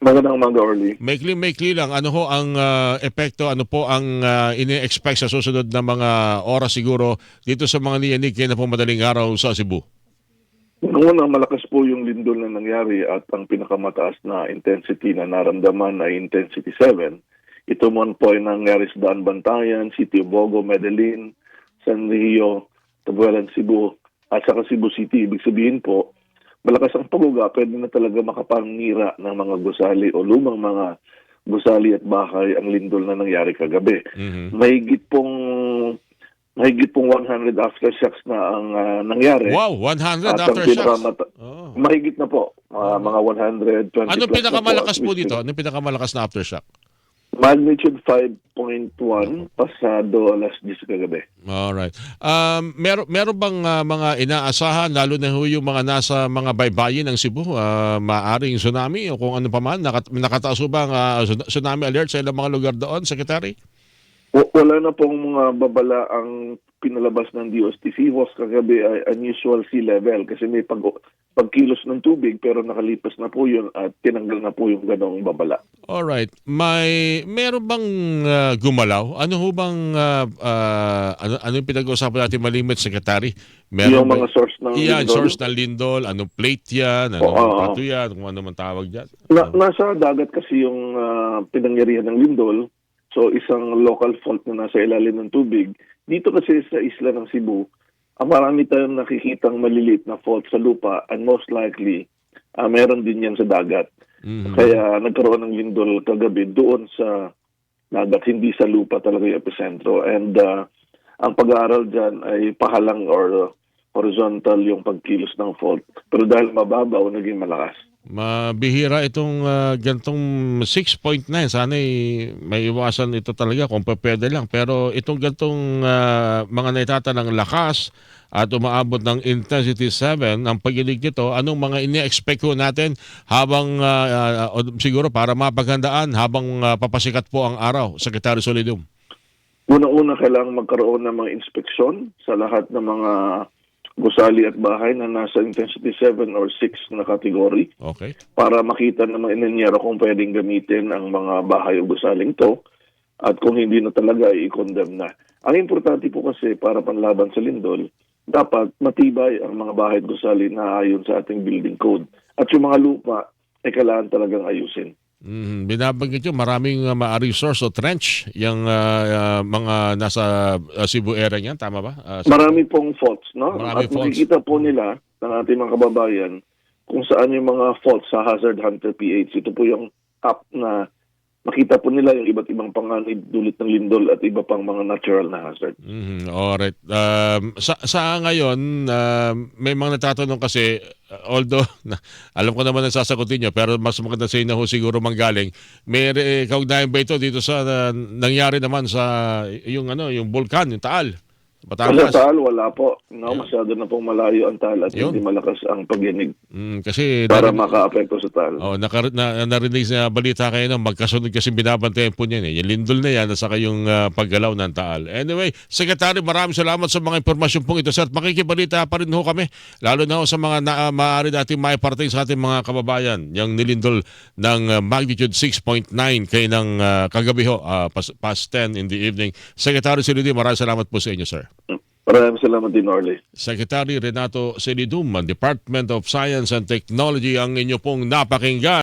Magandang umaga, Orly. Maikli-maikli lang, ano ho ang ah, epekto, ano po ang ah, ini-expect sa susunod na mga oras siguro dito sa mga niyanig kayo na po madaling araw sa Cebu? Una, malakas po yung lindol na nangyari at ang pinakamataas na intensity na naramdaman ay intensity 7. Ito man po ay nangyari sa Daan Bantayan, City of Bogo, Medellin, San Rio, Tabuelan, Cebu, at saka Cebu City. Ibig sabihin po, malakas ang paguga, pwede na talaga makapangira ng mga gusali o lumang mga gusali at bahay ang lindol na nangyari kagabi. Mhm. Mahigit pong mahigit pong 100 aftershocks na ang ah, nangyari. Wow, 100 At aftershocks. Oh. Mahigit na po. Mga, mga 120 Anong pinakamalakas na po dito? Anong pinakamalakas na aftershock? Magnitude 5.1 pasado alas 10 kagabi. Alright. Um, meron, meron bang ah, mga inaasahan, lalo na ho yung mga nasa mga baybayin ng Cebu, ah, maaring tsunami o kung ano pa man, nakat, nakataas ba ang tsun- tsunami alert sa ilang mga lugar doon, Secretary? W- wala na pong mga babala ang pinalabas ng DOST Seahawks kagabi ay unusual sea level kasi may pag pagkilos ng tubig pero nakalipas na po yun at tinanggal na po yung ganong babala. Alright. May meron bang ah, gumalaw? Ano ho bang ah, ah, ano ano yung pinag-uusapan natin malimit secretary? yung ba- mga source ng Yan, lindol. source ng lindol, anong plate yan, Oo, oo. pato yan, kung ano man tawag diyan. Na, nasa dagat kasi yung ah, pinangyarihan ng lindol. So isang local fault na nasa ilalim ng tubig. Dito kasi sa isla ng Cebu, marami tayong nakikitang maliliit na fault sa lupa and most likely ah, meron din yan sa dagat. Mhm. Kaya nagkaroon ng lindol kagabi doon sa dagat, hindi sa lupa talaga yung epicentro. And ah, ang pag-aaral dyan ay pahalang or horizontal yung pagkilos ng fault. Pero dahil mababaw, naging malakas. Mabihira itong ah, gantong 6.9. Sana may iwasan ito talaga kung pwede lang. Pero itong gantong ah, mga naitatanang lakas at umaabot ng intensity 7, ang pagilig nito, anong mga ini-expect ko natin habang ah, o siguro para mapaghandaan habang ah, papasikat po ang araw, Secretary Solidum? Una-una kailangan magkaroon ng mga inspeksyon sa lahat ng mga gusali at bahay na nasa intensity 7 or 6 na kategory Okay. para makita ng mga inenyero kung pwedeng gamitin ang mga bahay o gusaling to at kung hindi na talaga, i-condemn na. Ang importante po kasi para panlaban sa lindol, dapat matibay ang mga bahay at gusali na ayon sa ating building code. At yung mga lupa, ay kailangan talagang ayusin. Mhm. Binabanggit nyo, maraming uh, maaring source o trench yung ah, ah, mga nasa ah, Cebu area niyan, tama ba? Sa- Marami pong faults, no? Marami At faults. makikita po nila ng ating mga kababayan kung saan yung mga faults sa Hazard Hunter PH. Ito po yung app na makita po nila yung iba't ibang panganib dulot ng lindol at iba pang mga natural na hazard. Mhm, alright. Um, sa, sa ngayon, um, may mga natatanong kasi, uh, although na, alam ko naman ang sasagutin nyo, pero mas maganda sa inyo ho siguro manggaling. May eh, kaugnayan ba ito dito sa uh, nangyari naman sa yung ano, yung vulkan, yung Taal? Sa Batangas. Taal, wala po. No, Yun. masyado na pong malayo ang Taal at Yun. hindi malakas ang pagyanig Mm, kasi para narinig- makaapekto sa Taal. Oh, naka, na, narinig sa balita kayo na magkasunod kasi binabantayan po niyan eh. Yung lindol na yan at saka yung ah, paggalaw ng taal. Anyway, Secretary, maraming salamat sa mga impormasyon pong ito. Sir, at makikibalita pa rin ho kami. Lalo na ho sa mga na, ah, maaari natin maiparting sa ating mga kababayan. Yung nilindol ng ah, magnitude 6.9 kay ng ah, kagabi ho, ah, pas, past 10 in the evening. Secretary Siludi, maraming salamat po sa inyo, sir. Maraming salamat din, Orly. Secretary Renato Selidum, Department of Science and Technology ang inyo pong napakinggan.